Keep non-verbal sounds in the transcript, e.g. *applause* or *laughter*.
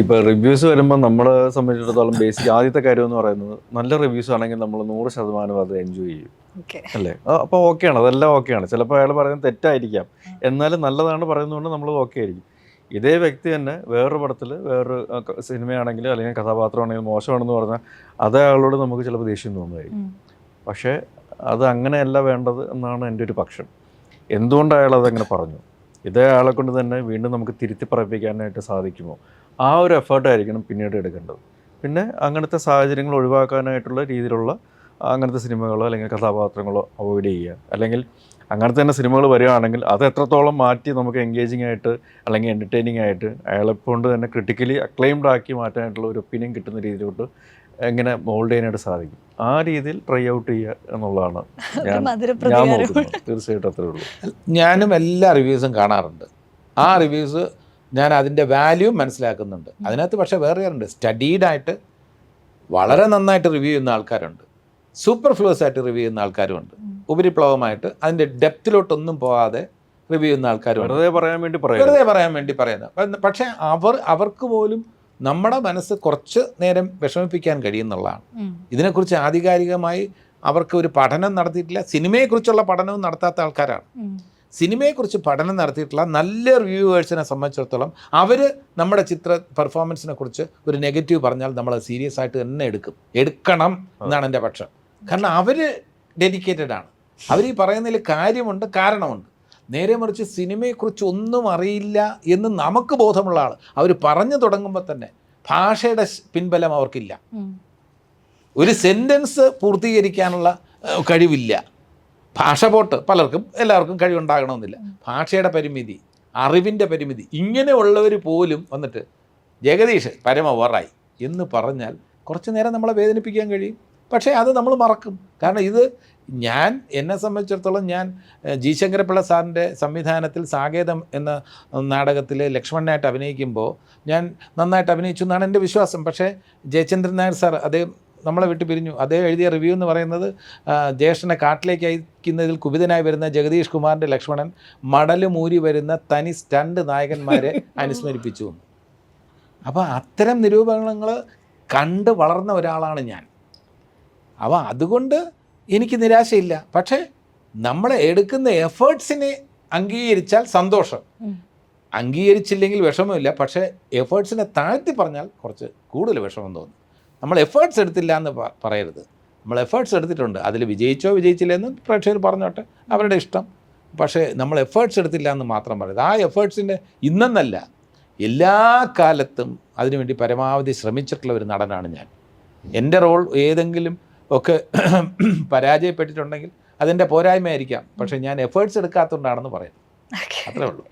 ഇപ്പോൾ റിവ്യൂസ് വരുമ്പോൾ നമ്മളെ സംബന്ധിച്ചിടത്തോളം ബേസിക് ആദ്യത്തെ കാര്യം എന്ന് പറയുന്നത് നല്ല റിവ്യൂസ് ആണെങ്കിൽ നമ്മൾ നൂറ് ശതമാനം അത് എൻജോയ് ചെയ്യും. അല്ലേ? അപ്പോൾ ഓക്കെയാണ് അതെല്ലാം ഓക്കെയാണ് ചിലപ്പോൾ അയാൾ പറയുന്നത് തെറ്റായിരിക്കാം. എന്നാലും നല്ലതാണ് പറയുന്നതുകൊണ്ട് നമ്മൾ ഓക്കെ ആയിരിക്കും. ഇതേ വ്യക്തി തന്നെ വേറൊരു പടത്തിൽ വേറൊരു സിനിമയാണെങ്കിലും അല്ലെങ്കിൽ കഥാപാത്രമാണെങ്കിലും മോശമാണെന്ന് പറഞ്ഞാൽ അതേ അയാളോട് നമുക്ക് ചിലപ്പോൾ ദേഷ്യം തോന്നുമായിരിക്കും. പക്ഷേ അത് അങ്ങനെയല്ല വേണ്ടത് എന്നാണ് എന്റെ ഒരു പക്ഷം. എന്തുകൊണ്ട് അയാൾ അതങ്ങനെ പറഞ്ഞു? ഇതേ ആളെ കൊണ്ട് തന്നെ വീണ്ടും നമുക്ക് തിരുത്തി പറയിപ്പിക്കാനായിട്ട് സാധിക്കുമോ? ആ ഒരു എഫേർട്ടായിരിക്കണം പിന്നീട് എടുക്കേണ്ടത്. പിന്നെ അങ്ങനത്തെ സാഹചര്യങ്ങൾ ഒഴിവാക്കാനായിട്ടുള്ള രീതിയിലുള്ള അങ്ങനത്തെ സിനിമകളോ അല്ലെങ്കിൽ കഥാപാത്രങ്ങളോ അവോയ്ഡ് ചെയ്യുക. അല്ലെങ്കിൽ അങ്ങനത്തെ തന്നെ സിനിമകൾ വരികയാണെങ്കിൽ അത് എത്രത്തോളം മാറ്റി നമുക്ക് എൻഗേജിങ് ആയിട്ട് അല്ലെങ്കിൽ എന്റർടൈനിങ് ആയിട്ട് അയാളെ കൊണ്ട് തന്നെ ക്രിട്ടിക്കലി അക്ലെയിംഡ് ആക്കി മാറ്റാനായിട്ടുള്ള ഒരു ഒപ്പീനിയൻ കിട്ടുന്ന രീതിയിലോട്ട് എങ്ങനെ മോൾഡ് ചെയ്യാനായിട്ട് സാധിക്കും. ആ രീതിയിൽ ട്രൈ ഔട്ട് ചെയ്യുക എന്നുള്ളതാണ് ഞാൻ നോക്കുന്നത്. തീർച്ചയായിട്ടും അത്രേ ഉള്ളൂ. ഞാനും എല്ലാ റിവ്യൂസും കാണാറുണ്ട്. ആ റിവ്യൂസ് ഞാൻ അതിന്റെ വാല്യൂ മനസ്സിലാക്കുന്നുണ്ട്. അതിനകത്ത് പക്ഷേ വേറെ ഉണ്ട് സ്റ്റഡീഡായിട്ട് വളരെ നന്നായിട്ട് റിവ്യൂ ചെയ്യുന്ന ആൾക്കാരുണ്ട്. സൂപ്പർ ഫ്ലൂസ് ആയിട്ട് റിവ്യൂ ചെയ്യുന്ന ആൾക്കാരുമുണ്ട്. ഉപരിപ്ലവമായിട്ട് അതിന്റെ ഡെപ്തിലോട്ടൊന്നും പോകാതെ റിവ്യൂ ചെയ്യുന്ന ആൾക്കാരും വെറുതെ പറയാൻ വേണ്ടി വെറുതെ പറയാൻ വേണ്ടി പറയുന്നത്. പക്ഷേ അവർ അവർക്ക് പോലും നമ്മുടെ മനസ്സ് കുറച്ച് നേരം വിഷമിപ്പിക്കാൻ കഴിയുന്നുള്ളതാണ്. ഇതിനെക്കുറിച്ച് ആധികാരികമായി അവർക്ക് ഒരു പഠനം നടത്തിയിട്ടില്ല. സിനിമയെക്കുറിച്ചുള്ള പഠനവും നടത്താത്ത ആൾക്കാരാണ്. സിനിമയെക്കുറിച്ച് പഠനം നടത്തിയിട്ടുള്ള നല്ല റിവ്യൂവേഴ്സിനെ സംബന്ധിച്ചിടത്തോളം അവർ നമ്മുടെ ചിത്ര പെർഫോമൻസിനെ കുറിച്ച് ഒരു നെഗറ്റീവ് പറഞ്ഞാൽ നമ്മൾ സീരിയസ് ആയിട്ട് തന്നെ എടുക്കും. എടുക്കണം എന്നാണ് എന്റെ പക്ഷം. കാരണം അവർ ഡെഡിക്കേറ്റഡ് ആണ്. അവർ ഈ പറയുന്നതിൽ കാര്യമുണ്ട് കാരണമുണ്ട്. നേരെ മറിച്ച് സിനിമയെക്കുറിച്ച് ഒന്നും അറിയില്ല എന്ന് നമുക്ക് ബോധമുള്ള ആൾ അവർ പറഞ്ഞു തുടങ്ങുമ്പോൾ തന്നെ ഭാഷയുടെ പിൻബലം അവർക്കില്ല. ഒരു സെന്റൻസ് പൂർത്തീകരിക്കാനുള്ള കഴിവില്ല. ഭാഷ പോട്ട് പലർക്കും എല്ലാവർക്കും കഴിവുണ്ടാകണമെന്നില്ല. ഭാഷയുടെ പരിമിതി അറിവിന്റെ പരിമിതി ഇങ്ങനെയുള്ളവർ പോലും വന്നിട്ട് ജഗദീഷ് പരമ ഓറായി എന്ന് പറഞ്ഞാൽ കുറച്ച് നേരം നമ്മളെ വേദനിപ്പിക്കാൻ കഴിയും. പക്ഷേ അത് നമ്മൾ മറക്കും. കാരണം ഇത് ഞാൻ എന്നെ സംബന്ധിച്ചിടത്തോളം ഞാൻ ജി ശങ്കരപ്പിള്ള സാറിന്റെ സംവിധാനത്തിൽ സാകേതം എന്ന നാടകത്തിൽ ലക്ഷ്മണനായിട്ട് അഭിനയിക്കുമ്പോൾ ഞാൻ നന്നായിട്ട് അഭിനയിച്ചു എന്നാണ് എന്റെ വിശ്വാസം. പക്ഷേ ജയചന്ദ്രൻ നായർ സാർ അദ്ദേഹം നമ്മളെ വിട്ടു പിരിഞ്ഞു. അദ്ദേഹം എഴുതിയ റിവ്യൂ എന്ന് പറയുന്നത് ജ്യേഷ്ഠനെ കാട്ടിലേക്ക് അയക്കുന്നതിൽ കുപിതനായി വരുന്ന ജഗദീഷ് കുമാറിന്റെ ലക്ഷ്മണൻ മടലുമൂരി വരുന്ന തനി സ്റ്റണ്ട് നായകന്മാരെ *laughs* അനുസ്മരിപ്പിച്ചു. അപ്പോൾ അത്തരം നിരൂപണങ്ങൾ കണ്ട് വളർന്ന ഒരാളാണ് ഞാൻ. അപ്പോൾ അതുകൊണ്ട് എനിക്ക് നിരാശയില്ല. പക്ഷേ നമ്മൾ എടുക്കുന്ന എഫേർട്സിനെ അംഗീകരിച്ചാൽ സന്തോഷം. അംഗീകരിച്ചില്ലെങ്കിൽ വിഷമമില്ല. പക്ഷേ എഫേർട്സിനെ താഴ്ത്തി പറഞ്ഞാൽ കുറച്ച് കൂടുതൽ വിഷമം തോന്നും. നമ്മൾ എഫേർട്സ് എടുത്തില്ല എന്ന് പറയരുത്. നമ്മൾ എഫേർട്സ് എടുത്തിട്ടുണ്ട്. അതിൽ വിജയിച്ചോ വിജയിച്ചില്ലേ വിജയിച്ചില്ലെന്ന് പ്രേക്ഷകർ പറഞ്ഞോട്ടെ. അവരുടെ ഇഷ്ടം. പക്ഷേ നമ്മൾ എഫേർട്സ് എടുത്തില്ല എന്ന് മാത്രം പറയരുത്. ആ എഫേർട്സിന്റെ ഇന്നെന്നല്ല. എല്ലാ കാലത്തും അതിനുവേണ്ടി പരമാവധി ശ്രമിച്ചിട്ടുള്ള ഒരു നടനാണ് ഞാൻ. എന്റെ റോൾ ഏതെങ്കിലും ഒക്കെ *clears throat* പരാജയപ്പെട്ടിട്ടുണ്ടെങ്കിൽ അതിന്റെ പോരായ്മയായിരിക്കാം. പക്ഷേ ഞാൻ എഫേർട്സ് എടുക്കാത്തതുകൊണ്ടാണെന്ന് പറയുന്നത് Okay. അത്രേ ഉള്ളൂ.